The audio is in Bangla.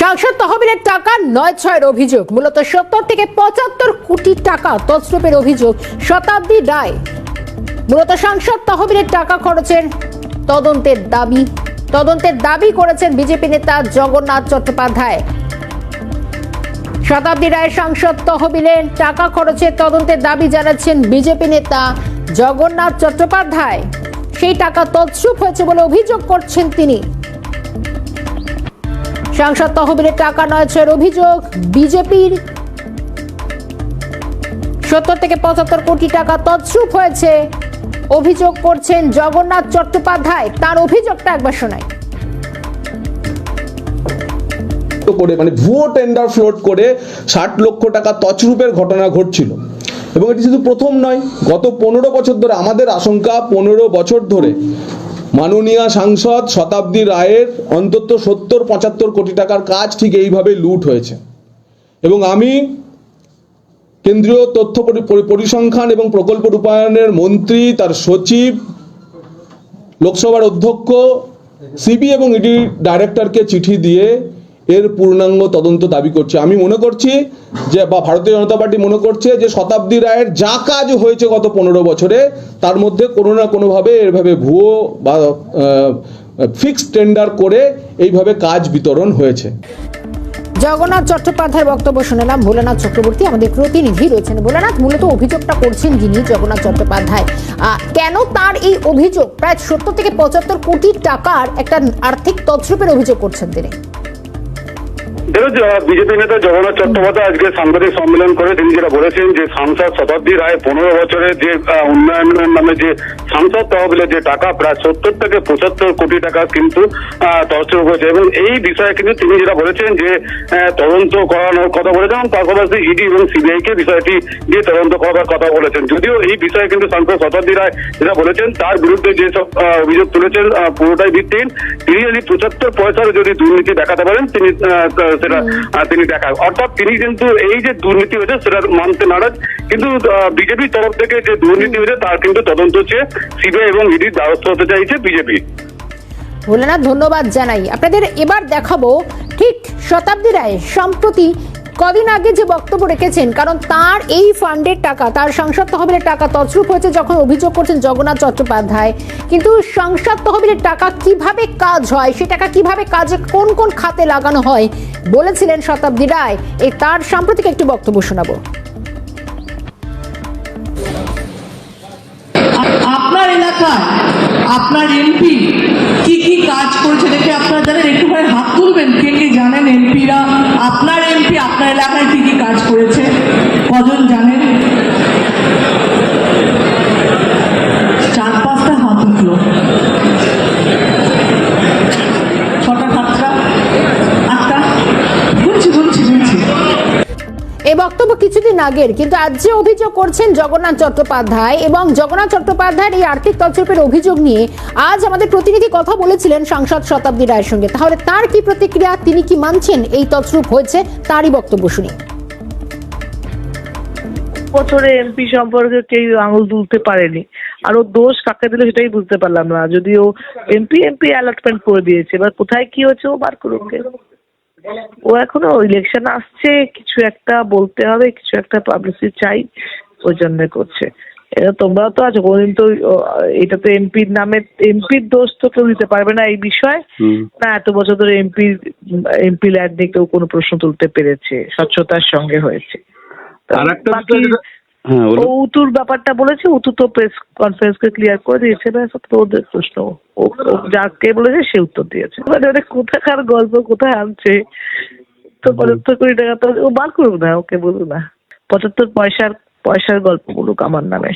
সাংসদ তহবিলের টাকা নয় ছয়ের অভিযোগ। মূলত সত্তর থেকে পঁচাত্তর কোটি টাকা তছরূপের অভিযোগ শতাব্দী রায়। মূলত সাংসদ তহবিলের টাকা খরচের তদন্তের দাবি তদন্তের দাবি করেছেন বিজেপি নেতা জগন্নাথ চট্টোপাধ্যায়। শতাব্দী রায় সাংসদ তহবিলের টাকা খরচের তদন্তের দাবি জানাচ্ছেন বিজেপি নেতা জগন্নাথ চট্টোপাধ্যায়। সেই টাকা তছরূপ হয়েছে বলে অভিযোগ করছেন তিনি। সাংসদ তহবিলের টাকা নয় ছয়ের অভিযোগ, বিজেপির সত্তর থেকে পঁচাত্তর কোটি টাকা তছরূপ হয়েছে। অভিযোগ করছেন জগন্নাথ চট্টোপাধ্যায়। তার অভিযোগটা একবার শোনাই। করে মানে ভুয়ো টেন্ডার ফ্লোট করে ষাট লক্ষ টাকা তছরূপের ঘটনা ঘটছিল। এবং এটি শুধু প্রথম নয়, গত পনেরো বছর ধরে আমাদের আশঙ্কা পনেরো বছর ধরে মাননীয় সাংসদ শতাব্দী রায়ের অন্তত সত্তর, পঁচাত্তর কোটি টাকার কাজ ঠিক এইভাবে লুট হয়েছে। এবং আমি কেন্দ্রীয় তথ্য পরি- পরি- পরিসংখ্যান এবং প্রকল্প রূপায়ণের মন্ত্রী, তার সচিব, লোকসভার অধ্যক্ষ, সিবি এবং ইডি ডাইরেক্টরকে চিঠি দিয়ে এর পূর্ণাঙ্গ তদন্ত দাবি করছে। আমি মনে করছি যে, বা ভারতীয় জনতা পার্টি মনে করছে যে, শতাব্দী রায়ের যা কাজ হয়েছে গত পনেরো বছরে, তার মধ্যে কোনো না কোনোভাবে এভাবে ভুয়ো বা ফিক্সড টেন্ডার করে এইভাবে কাজ বিতরণ হয়েছে। জগন্নাথ চট্টোপাধ্যায়ের বক্তব্য শুনলাম। ভোলানাথ চক্রবর্তী, আমাদের প্রতিনিধি রয়েছেন। ভোলানাথ, মূলত অভিযোগটা করছেন যিনি জগন্নাথ চট্টোপাধ্যায়। কেন তার এই অভিযোগ? প্রায় সত্তর থেকে পঁচাত্তর কোটি টাকার একটা আর্থিক তছরূপের অভিযোগ করছেন তিনি। দেখুন বিজেপি নেতা জগন্নাথ চট্টোপাধ্যায় আজকে সাংবাদিক সম্মেলন করে, তিনি যেটা বলেছেন যে, সাংসদ শতাব্দী রায় পনেরো বছরের যে উন্নয়নের নামে যে সাংসদ তহবিলের যে টাকা, প্রায় সত্তর থেকে পঁচাত্তর কোটি টাকা কিন্তু তছরূপ হয়েছে এবং এই বিষয়ে কিন্তু তিনি যেটা বলেছেন যে তদন্ত করানোর কথা বলেছেন এবং পাশাপাশি ইডি এবং সিবিআই কে বিষয়টি দিয়ে তদন্ত করার কথা বলেছেন। যদিও এই বিষয়ে কিন্তু সাংসদ শতাব্দী রায় যেটা বলেছেন, তার বিরুদ্ধে যেসব অভিযোগ তুলেছেন পুরোটাই ভিত্তিহীন। তিনি যদি পঁচাত্তর পয়সার যদি দুর্নীতি দেখাতে পারেন, তিনি সেটা তিনি দেখা অর্থাৎ তিনি কিন্তু এই যে দুর্নীতি হয়েছে সেটা মানতে নারাজ। কিন্তু বিজেপির তরফ থেকে যে দুর্নীতি হয়েছে তার কিন্তু তদন্ত হচ্ছে সিবিআই এবং ইডির দ্বারস্থ হতে চাইছে বিজেপি। ভোলানাথ ধন্যবাদ জানাই। আপনাদের এবার দেখাবো ঠিক শতাব্দী রায় সম্প্রতি কদিন আগে যে বক্তব্য রেখেছেন, কারণ তার এই ফান্ডের টাকা, তার সংসদ তহবিলের টাকা তছরূপ হয়েছে যখন অভিযোগ করছেন জগন্নাথ চট্টোপাধ্যায়। কিন্তু সংসদ তহবিলের টাকা কীভাবে কাজ হয়, সে টাকা কীভাবে কাজে কোন কোন খাতে লাগানো হয়, বলেছিলেন শতাব্দী রায়। এই তার সাম্প্রতিক একটি বক্তব্য শোনাবো। আপনার এলাকায় আপনার এমপি কি কি কাজ করেছে দেখে আপনারা জানেন? একটু হাত তুলবেন, কে কে জানেন? বক্তব্য কিছুদিন আগের, কিন্তু আজ যে অভিযোগ করছেন জগন্নাথ চট্টোপাধ্যায় এবং জগন্নাথ চট্টোপাধ্যায়ের এই আর্থিক তছরূপের অভিযোগ নিয়ে আজ আমাদের প্রতিনিধি কথা বলেছিলেন সাংসদ শতাব্দী রায়ের সঙ্গে। তাহলে তার কি প্রতিক্রিয়া, তিনি কি মানছেন এই তছরূপ হয়েছে? তারই বক্তব্য শুনি। বছরে এমপি সম্পর্কে কেউ আঙুল তুলতে পারেনি। আর ও দোষ কাকে দিল সেটাই বুঝতে পারলাম না। যদি ও এমপি এমপি অ্যালটমেন্ট করে দিয়েছে। এবার কোথায় কি হচ্ছে ও বার করুক গে। ও এখনও ইলেকশন আসছে কিছু একটা বলতে হবে কিছু একটা পাবলিসিটি চাই ওই জন্য করছে। এটা তোমরা তো আছো কোনদিন তো এটা তো এমপির নামে এমপির দোষ তো কেউ দিতে পারবে না এই বিষয়ে। না এত বছর ধরে এমপি এমপি ল্যাড নিয়ে কেউ কোনো প্রশ্ন তুলতে পেরেছে স্বচ্ছতার সঙ্গে হয়েছে। বিষয় যেটা- হ্যাঁ ও বলুন। উতুর ব্যাপারটা বলেছে উতু তো প্রেস কনফারেন্সকে ক্লিয়ার করে দিয়েছে না তো ওদের প্রশ্ন। ও ও যাকে বলেছে সে উত্তর দিয়েছে। মানে ওদের কোথাকার গল্প কোথায় আনছে? তো পঁচাত্তর কোটি টাকা তো ও বার করুক না ওকে বলুক না। পঁচাত্তর পয়সার পয়সার গল্প বলুক আমার নামে।